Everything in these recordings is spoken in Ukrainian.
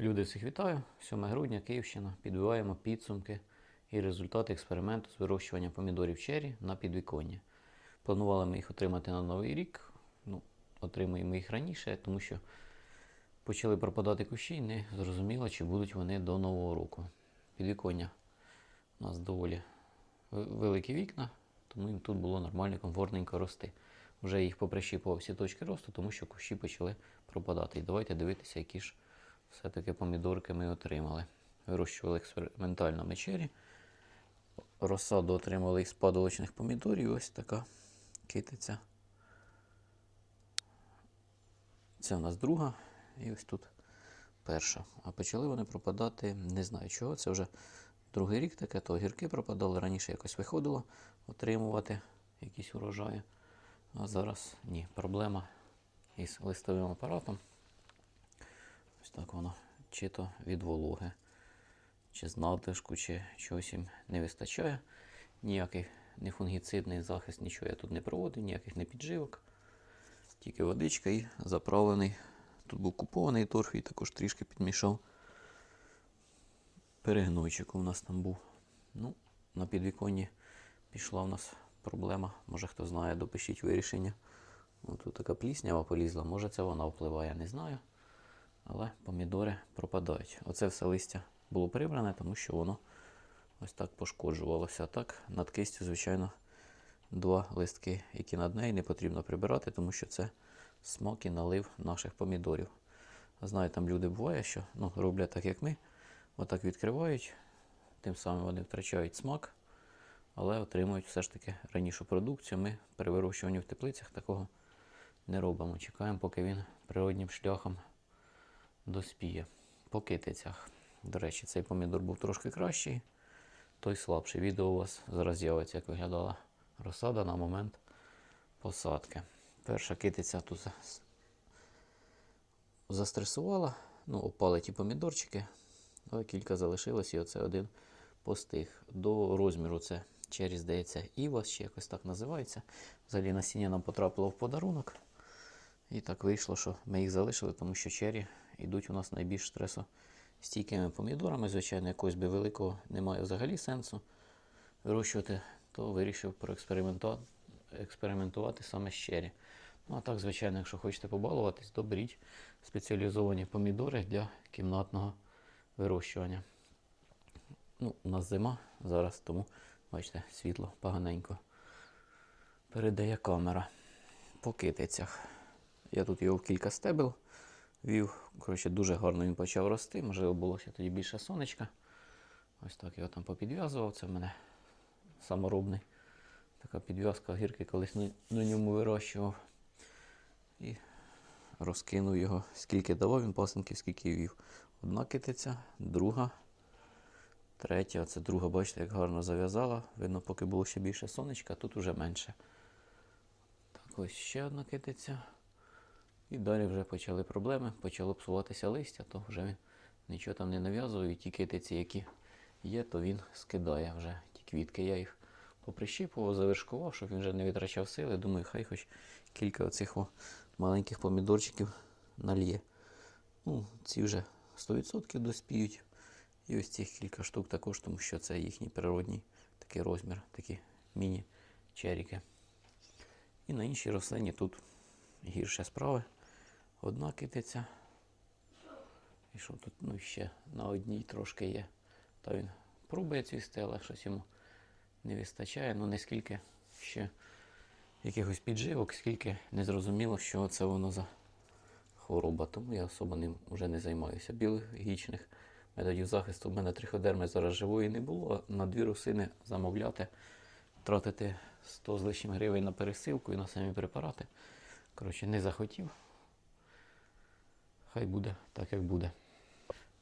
Люди всіх вітаю. 7 грудня, Київщина. Підбиваємо підсумки і результати експерименту з вирощування помідорів черрі на підвіконня. Планували ми їх отримати на Новий рік. Ну, отримуємо їх раніше, тому що почали пропадати кущі і не зрозуміло, чи будуть вони до Нового року. Підвіконня у нас доволі великі вікна, тому їм тут було нормально, комфортненько рости. Вже їх поприщіпував всі точки росту, тому що кущі почали пропадати. І давайте дивитися, які ж все-таки помідорки ми отримали. Вирощували експериментально мечері. Розсаду отримали із падалочних помідорів. Ось така китиця. Це у нас друга. І ось тут перша. А почали вони пропадати, не знаю чого. Це вже другий рік таке, то огірки пропадали. Раніше якось виходило отримувати якісь урожаї. А зараз ні. Проблема із листовим апаратом. Ось так воно. Чи то від вологи, чи з надлишку, чи чогось їм не вистачає. Ніякий не фунгіцидний захист, нічого я тут не проводив, ніяких не підживок. Тільки водичка і заправлений. Тут був купований торф і також трішки підмішав. Перегнойчик у нас там був. Ну, на підвіконні пішла в нас проблема. Може хто знає, допишіть вирішення. Тут така пліснява полізла, може це вона впливає, не знаю. Але помідори пропадають. Оце все листя було прибране, тому що воно ось так пошкоджувалося. Так над кистю, звичайно, два листки, які над нею не потрібно прибирати, тому що це смак і налив наших помідорів. Знаю, там люди буває, що ну, роблять так, як ми. Отак відкривають, тим самим вони втрачають смак, але отримують все ж таки ранішу продукцію. Ми при вирощуванні в теплицях такого не робимо. Чекаємо, поки він природнім шляхом доспіє. По китицях. До речі, цей помідор був трошки кращий, той слабший. Відео у вас зараз з'явиться, як виглядала розсада на момент посадки. Перша китиця тут застресувала, ну, опали ті помідорчики, але кілька залишилось, і оце один постиг. До розміру це через, здається, Івас, чи якось так називається. Взагалі насіння нам потрапило в подарунок. І так вийшло, що ми їх залишили, тому що чері йдуть у нас найбільш стресостійкими помідорами. Звичайно, якогось би великого немає взагалі сенсу вирощувати, то вирішив проекспериментувати експериментувати саме чері. Ну а так, звичайно, якщо хочете побалуватись, то беріть спеціалізовані помідори для кімнатного вирощування. Ну, у нас зима зараз, тому бачите, світло поганенько передає камера по китицях. Я тут його в кілька стебел вів. Коротше, дуже гарно він почав рости. Можливо, було ще тоді більше сонечка. Ось так його там попідв'язував. Це в мене саморобний. Така підв'язка гірки колись на, на ньому вирощував. І розкинув його, скільки давав він пасенків, скільки вів. Одна китиця, друга, третя. Це друга, бачите, як гарно зав'язала. Видно, поки було ще більше сонечка, тут вже менше. Так, ось ще одна китиця. І далі вже почали проблеми, почало псуватися листя, то вже він нічого там не нав'язував. І ті китиці, які є, то він скидає вже ті квітки. Я їх поприщіпував, завершкував, щоб він вже не витрачав сили. Думаю, хай хоч кілька оцих маленьких помідорчиків нальє. Ну, ці вже 100% доспіють. І ось цих кілька штук також, тому що це їхній природній такий розмір, такі міні-черіки. І на іншій рослині тут гірше справи. Одна китиця. І що тут ну, ще на одній трошки є. Та він пробує цвісти, але щось йому не вистачає. Ну, не скільки ще якихось підживок, скільки не зрозуміло, що це воно за хвороба. Тому я особо ним вже не займаюся. Біологічних методів захисту в мене триходерми зараз живої не було. На дві росини замовляти, тратити 100 з лишнім гривень на пересилку і на самі препарати. Коротше, не захотів. Хай буде так, як буде.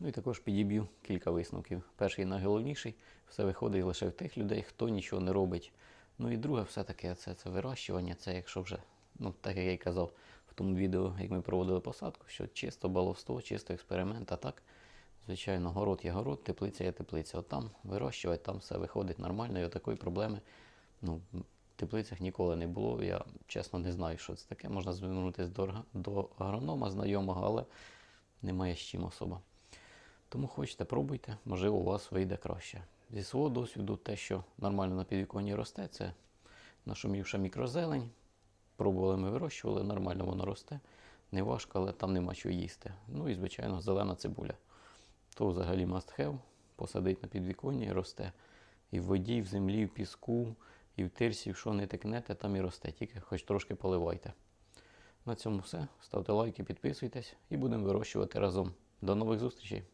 Ну і також підіб'ю кілька висновків. Перший найголовніший все виходить лише в тих людей, хто нічого не робить. Ну і друге, все-таки це, це вирощування. Це якщо вже, ну так як я й казав в тому відео, як ми проводили посадку, що чисто баловство, чисто експеримент, а так, звичайно, город є город, теплиця є теплиця. От там вирощувати, там все виходить нормально, і такої проблеми ну, теплицях ніколи не було. Я чесно не знаю, що це таке. Можна звернутися до, до агронома знайомого, але немає з чим особо. Тому хочете, пробуйте, можливо, у вас вийде краще. Зі свого досвіду, те, що нормально на підвіконні росте, це нашумівша мікрозелень. Пробували ми вирощували, нормально воно росте. Не важко, але там нема чого їсти. Ну і, звичайно, зелена цибуля. То взагалі must have. Посадить на підвіконні і росте. І в воді, і в землі, і в піску, і в тирсі, якщо не тикнете, там і росте. Тільки хоч трошки поливайте. На цьому все. Ставте лайки, підписуйтесь і будемо вирощувати разом. До нових зустрічей!